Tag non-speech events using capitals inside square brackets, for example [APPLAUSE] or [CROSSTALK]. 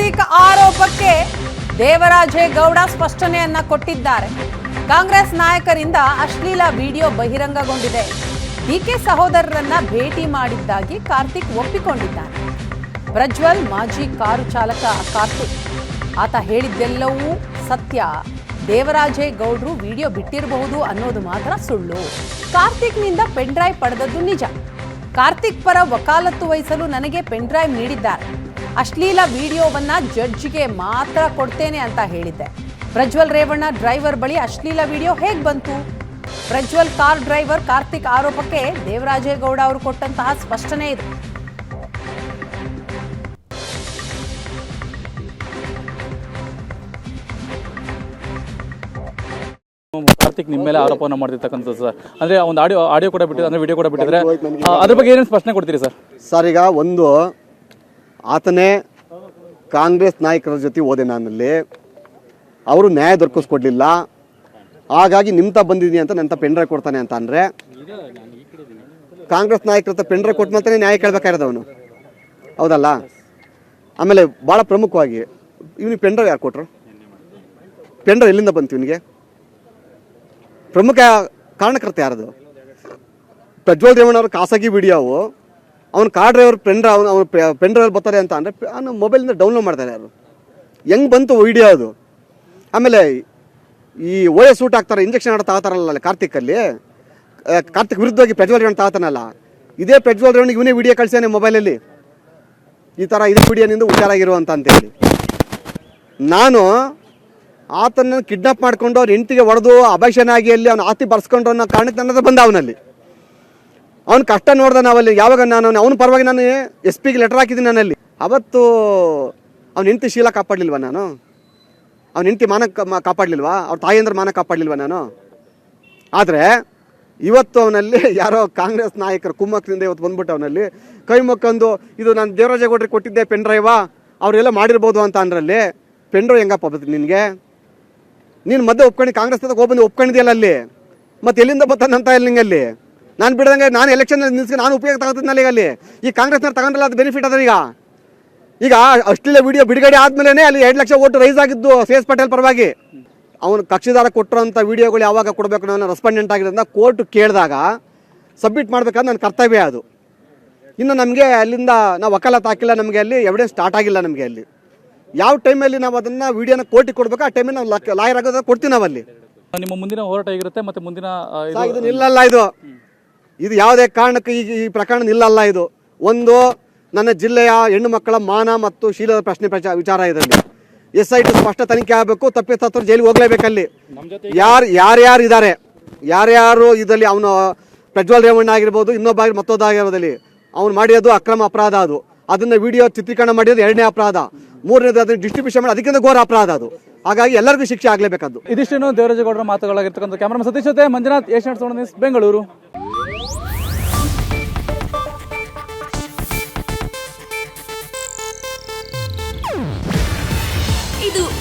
ಕಾರ್ತಿಕ್ ಆರೋಪಕ್ಕೆ ದೇವರಾಜೇಗೌಡ ಸ್ಪಷ್ಟನೆಯನ್ನ ಕೊಟ್ಟಿದ್ದಾರೆ. ಕಾಂಗ್ರೆಸ್ ನಾಯಕರಿಂದ ಅಶ್ಲೀಲ ವಿಡಿಯೋ ಬಹಿರಂಗಗೊಂಡಿದೆ. ಡಿಕೆ ಸಹೋದರರನ್ನ ಭೇಟಿ ಮಾಡಿದ್ದಾಗಿ ಕಾರ್ತಿಕ್ ಒಪ್ಪಿಕೊಂಡಿದ್ದಾರೆ ಪ್ರಜ್ವಲ್ ಮಾಜಿ ಕಾರು ಚಾಲಕ ಕಾರ್ತಿಕ್. ಆತ ಹೇಳಿದ್ದೆಲ್ಲವೂ ಸತ್ಯ. ದೇವರಾಜೇಗೌಡರು ವಿಡಿಯೋ ಬಿಟ್ಟಿರಬಹುದು ಅನ್ನೋದು ಮಾತ್ರ ಸುಳ್ಳು. ಕಾರ್ತಿಕ್ನಿಂದ ಪೆನ್ ಡ್ರೈವ್ ಪಡೆದದ್ದು ನಿಜ. ಕಾರ್ತಿಕ್ ಪರ ವಕಾಲತ್ತು ವಹಿಸಲು ನನಗೆ ಪೆನ್ ಡ್ರೈವ್ ನೀಡಿದ್ದಾರೆ. ಅಶ್ಲೀಲ ವಿಡಿಯೋವನ್ನ ಜಡ್ಜ್ಗೆ ಮಾತ್ರ ಕೊಡ್ತೇನೆ ಅಂತ ಹೇಳಿದ್ದೆ. ಪ್ರಜ್ವಲ್ ರೇವಣ್ಣ ಡ್ರೈವರ್ ಬಳಿ ಅಶ್ಲೀಲ ವಿಡಿಯೋ ಹೇಗ್ ಬಂತು? ಪ್ರಜ್ವಲ್ ಕಾರ್ ಡ್ರೈವರ್ ಕಾರ್ತಿಕ್ ಆರೋಪಕ್ಕೆ ದೇವರಾಜೇಗೌಡ ಅವರು ಕೊಟ್ಟಂತಹ ಸ್ಪಷ್ಟನೆ ಇದೆ. ಕಾರ್ತಿಕ್ ನಿಮ್ಮ ಮೇಲೆ ಆರೋಪವನ್ನು ಮಾಡ್ತಿರ್ತಕ್ಕಂಥದ್ದು ಸರ್. ಅಂದ್ರೆ ಒಂದು ಆಡಿಯೋ ಆಡಿಯೋ ಕೂಡ ಬಿಟ್ಟಿದ್ರೆ ಅಂದ್ರೆ ವಿಡಿಯೋ ಕೂಡ ಬಿಟ್ಟಿದ್ರೆ ಅದ್ರ ಬಗ್ಗೆ ಏನೇನು ಸ್ಪಷ್ಟನೆ ಕೊಡ್ತೀರಿ ಸರ್? ಸರ್ ಈಗ ಒಂದು ಆತನೇ ಕಾಂಗ್ರೆಸ್ ನಾಯಕರ ಜೊತೆ ಹೋದೆ ನಾನಲ್ಲಿ. ಅವರು ನ್ಯಾಯ ದೊರಕಿಸ್ಕೊಡ್ಲಿಲ್ಲ. ಹಾಗಾಗಿ ನಿಮ್ತ ಬಂದಿದ್ದೀನಿ ಅಂತ ನನ್ನ ಪೆಂಡ್ರೆ ಕೊಡ್ತಾನೆ ಅಂತ ಅಂದರೆ, ಕಾಂಗ್ರೆಸ್ ನಾಯಕರ ಪೆಂಡ್ರೆ ಕೊಟ್ಟ ಮಾತ್ರ ನ್ಯಾಯ ಕೇಳಬೇಕಾಗಿರೋದು ಅವನು. ಹೌದಲ್ಲ? ಆಮೇಲೆ ಭಾಳ ಪ್ರಮುಖವಾಗಿ, ಇವನಿಗೆ ಪೆಂಡ್ರೆ ಯಾರು ಕೊಟ್ಟರು ಪೆಂಡ್ರೆ ಎಲ್ಲಿಂದ ಬಂತು ಇವನಿಗೆ? ಪ್ರಮುಖ ಕಾರಣಕರ್ತ ಯಾರದು? ಪ್ರಜ್ವಲ್ ರೇವಣ್ಣವ್ರ ಖಾಸಗಿ ವಿಡಿಯೋವು. ಅವ್ನ ಕಾರ್ ಡ್ರೈವರ್ ಪೆನ್ ಡ್ರೈವ್ ಅವ್ನು ಪೆನ್ ಡ್ರೈವರ್ ಬರ್ತಾರೆ ಅಂತ ಅಂದರೆ, ಅವನು ಮೊಬೈಲಿಂದ ಡೌನ್ಲೋಡ್ ಮಾಡ್ತಾರೆ ಯಾರು. ಹೆಂಗೆ ಬಂತು ವಿಡಿಯೋ ಅದು? ಆಮೇಲೆ ಈ ಓಎ ಸೂಟ್ ಹಾಕ್ತಾರೆ ಇಂಜೆಕ್ಷನ್ ಆಡೋ ತಗೋತಾರಲ್ಲ ಕಾರ್ತಿಕಲ್ಲಿ ಕಾರ್ತಿಕ್ ವಿರುದ್ಧವಾಗಿ ಪ್ರಜ್ವಲ್ ರೇವಣ್ಣ ತಾತನಲ್ಲ. ಇದೇ ಪ್ರಜ್ವಲ್ ರೇವಣ್ಣಿಗೆ ಇವನೇ ವಿಡಿಯೋ ಕಳಿಸ್ಯಾನೆ ಮೊಬೈಲಲ್ಲಿ ಈ ಥರ ಇದೇ ವಿಡಿಯೋನಿಂದ ಹುಷಾರಾಗಿರು ಅಂತ ಅಂತೇಳಿ. ನಾನು ಆತನ ಕಿಡ್ನಾಪ್ ಮಾಡ್ಕೊಂಡು ಅವ್ನ ಹೆಂಡತಿಗೆ ಹೊಡೆದು ಅಭಾಷಣಾಗಿ ಅಲ್ಲಿ ಅವ್ನ ಆತಿ ಬರ್ಸ್ಕೊಂಡು ಅನ್ನೋ ಕಾರಣಕ್ಕೆ ನನ್ನ ಬಂದ ಅವನಲ್ಲಿ. ಅವ್ನ ಕಷ್ಟ ನೋಡ್ದೆ ನಾವಲ್ಲಿ, ಯಾವಾಗ ನಾನು ಅವನ ಪರವಾಗಿ ನಾನು ಎಸ್ ಪಿಗೆ ಲೆಟರ್ ಹಾಕಿದ್ದೀನಿ ನಾನಲ್ಲಿ ಅವತ್ತು ಅವ್ನ ಹೆಂಡತಿ ಶೀಲ ಕಾಪಾಡಲಿಲ್ವ ನಾನು? ಅವ್ನ ಹೆಂಡತಿ ಮಾನ ಕಾಪಾಡಲಿಲ್ವಾ? ಅವ್ರ ತಾಯಿಯಂದ್ರೆ ಮಾನ ಕಾಪಾಡಲಿಲ್ವ ನಾನು? ಆದರೆ, ಇವತ್ತು ಅವನಲ್ಲಿ [LAUGHS] ಯಾರೋ ಕಾಂಗ್ರೆಸ್ ನಾಯಕರು ಕುಮ್ಮಕ್ಕದಿಂದ ಇವತ್ತು ಬಂದ್ಬಿಟ್ಟು ಅವನಲ್ಲಿ, ಕೈ ಮುಕ್ಕಂದು ಇದು ನಾನು ದೇವರಾಜೇಗೌಡರಿಗೆ ಕೊಟ್ಟಿದ್ದೆ ಪೆನ್ ಅವರೆಲ್ಲ ಮಾಡಿರ್ಬೋದು ಅಂತ ಅಂದ್ರಲ್ಲಿ ಪೆನ್ ಹೆಂಗಪ್ಪ ಬರ್ತದೆ ನಿನಗೆ? ನೀನು ಮಧ್ಯೆ ಒಪ್ಕೊಂಡು ಕಾಂಗ್ರೆಸ್ ಹೋಗ್ಬಂದು ಒಪ್ಕೊಂಡಿದೆಯಲ್ಲ ಅಲ್ಲಿ? ಮತ್ತೆ ಎಲ್ಲಿಂದ ಬರ್ತಾನಂತ ಇಲ್ಲಿ ನಿಂಗಲ್ಲಿ? ನಾನು ಬಿಡದಂಗೆ ನಾನು ಎಲೆಕ್ಷನ್ ನಿಲ್ಸ್ಕೊಂಡು ನಾನು ಉಪಯೋಗ ತಗೋತಿದ್ನಲ್ಲ ಈಗ ಅಲ್ಲಿ. ಈ ಕಾಂಗ್ರೆಸ್ನವ್ರು ತಗೊಂಡ್ರಲ್ಲ ಅದು ಬೆನಿಫಿಟ್ ಅದ ಈಗ. ಈಗ ಅಷ್ಟೆಲ್ಲ ವಿಡಿಯೋ ಬಿಡುಗಡೆ ಆದ್ಮೇಲೆ ಅಲ್ಲಿ ಎರಡು ಲಕ್ಷ ಓಟು ರೈಸ್ ಆಗಿದ್ದು ಸೇಸ್ ಪಟೇಲ್ ಪರವಾಗಿ. ಅವನು ಕಕ್ಷಿದಾರ ಕೊಟ್ಟಿರೋಂಥ ವಿಡಿಯೋಗಳು ಯಾವಾಗ ಕೊಡಬೇಕು ನಾನು ರೆಸ್ಪಾಂಡೆಂಟ್ ಆಗಿರೋದ್ರಿಂದ ಕೋರ್ಟ್ ಕೇಳಿದಾಗ ಸಬ್ಮಿಟ್ ಮಾಡ್ಬೇಕಾದ್ರೆ ನನ್ನ ಕರ್ತವ್ಯ ಅದು. ಇನ್ನು ನಮಗೆ ಅಲ್ಲಿಂದ ನಾವು ವಕಾಲತ್ ಹಾಕಿಲ್ಲ ನಮಗೆ ಅಲ್ಲಿ ಎವಿಡೆನ್ಸ್ ಸ್ಟಾರ್ಟ್ ಆಗಿಲ್ಲ ನಮಗೆ ಅಲ್ಲಿ. ಯಾವ ಟೈಮಲ್ಲಿ ನಾವು ಅದನ್ನು ವಿಡಿಯೋನ ಕೋರ್ಟಿಗೆ ಕೊಡ್ಬೇಕು ಆ ಟೈಮಲ್ಲಿ ನಾವು ಲಾಯರ್ ಆಗೋದ ಕೊಡ್ತೀವಿ ನಾವಲ್ಲಿ. ನಿಮ್ಮ ಮುಂದಿನ ಹೋರಾಟ ಆಗಿರುತ್ತೆ ಮತ್ತೆ ಮುಂದಿನ ಇಲ್ಲ ಇದು. ಇದು ಯಾವುದೇ ಕಾರಣಕ್ಕೂ ಈ ಈ ಪ್ರಕರಣ ನಿಲ್ಲಲ್ಲ ಇದು. ಒಂದು ನನ್ನ ಜಿಲ್ಲೆಯ ಹೆಣ್ಣು ಮಕ್ಕಳ ಮಾನ ಮತ್ತು ಶೀಲದ ಪ್ರಶ್ನೆ ಪ್ರಚಾರ ವಿಚಾರ ಇದರಲ್ಲಿ ಎಸ್ ಐ ಟಿ ಸ್ಪಷ್ಟ ತನಿಖೆ ಆಗಬೇಕು ತಪ್ಪಿತಸ್ಥರು ಜೈಲಿಗೆ ಹೋಗಲೇಬೇಕಲ್ಲಿ ಯಾರು ಯಾರ್ಯಾರು ಇದ್ದಾರೆ? ಯಾರ್ಯಾರು ಇದರಲ್ಲಿ ಅವನು ಪ್ರಜ್ವಲ್ ರೇವಣ್ಣ ಆಗಿರ್ಬೋದು ಇನ್ನೊಬ್ಬ ಆಗಿರೋದಲ್ಲಿ ಅವ್ನು ಮಾಡಿರೋದು ಅಕ್ರಮ ಅಪರಾಧ ಅದು. ಅದನ್ನು ವಿಡಿಯೋ ಚಿತ್ರೀಕರಣ ಮಾಡಿರೋದು ಎರಡನೇ ಅಪರಾಧ. ಮೂರನೇದು ಅದನ್ನು ಡಿಸ್ಟ್ರಿಬ್ಯೂಷನ್ ಮಾಡಿ ಅದಕ್ಕಿಂತ ಘೋರ ಅಪರಾಧ ಅದು. ಹಾಗಾಗಿ ಎಲ್ಲರಿಗೂ ಶಿಕ್ಷೆ ಆಗಲೇಬೇಕದ್ದು ಇದಿಷ್ಟೇನು ದೇವರಾಜಗೌಡರ ಮಾತುಗಳಾಗಿರ್ತಕ್ಕಂಥ ಕ್ಯಾಮರಾ ಸತೀಶ್ ಜೊತೆ ಮಂಜುನಾಥ್ ಏಷ್ಯಾಡ್ ಸೋಣ ಬೆಂಗಳೂರು.